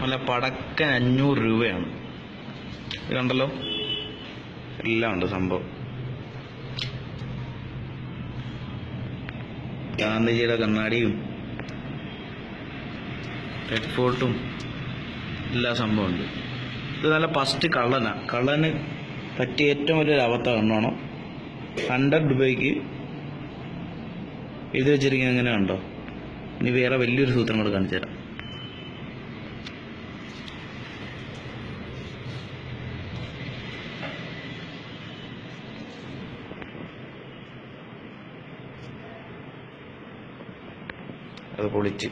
നല്ല പടക്ക അഞ്ഞൂറ് രൂപയാണ്. കണ്ടല്ലോ? എല്ലാം ഉണ്ട് സംഭവം. ഗാന്ധിജിയുടെ കണ്ണാടിയും റെഡ് ഫോർട്ടും എല്ലാ സംഭവമുണ്ട് ഇത് നല്ല ഫസ്റ്റ് കള്ളനാ. കള്ളന് പറ്റിയ ഏറ്റവും വലിയൊരു അവസ്ഥ കണ്ണോണം ഹൺഡ്രഡ് രൂപയ്ക്ക് എഴുതി വെച്ചിരിക്കുന്നത് എങ്ങനെയുണ്ടോ ഇനി വേറെ വലിയൊരു സൂത്രം കൂടെ കാണിച്ചു തരാം അത് പൊളിച്ച്.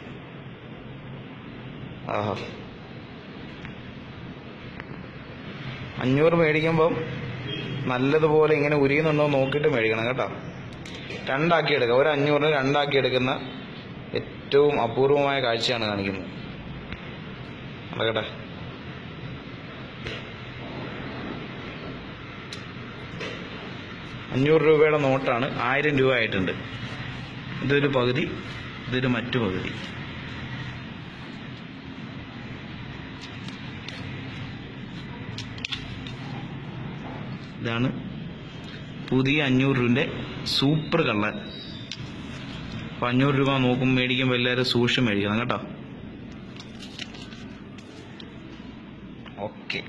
ആഹാ. അഞ്ഞൂറ് മേടിക്കുമ്പം നല്ലതുപോലെ ഇങ്ങനെ ഉരിയുന്നുണ്ടോ നോക്കിയിട്ട് മേടിക്കണം കേട്ടോ. രണ്ടാക്കി എടുക്കുക. ഒരു അഞ്ഞൂറിന് രണ്ടാക്കി എടുക്കുന്ന ഏറ്റവും അപൂർവമായ കാഴ്ചയാണ് കാണിക്കുന്നത്. നടക്കട്ടെ. അഞ്ഞൂറ് രൂപയുടെ നോട്ടാണ്. ആയിരം രൂപ ആയിട്ടുണ്ട്. ഇതൊരു പകുതി. ഇതൊരു മറ്റു പകുതി. ഇതാണ് പുതിയ അഞ്ഞൂറ് രൂപന്റെ സൂപ്പർ കള്ളൻ. അപ്പം അഞ്ഞൂറ് രൂപ നോക്കുമ്പോൾ മേടിക്കുമ്പോൾ എല്ലാവരും സൂക്ഷ്യം മേടിക്കണം കേട്ടോ. ഓക്കെ.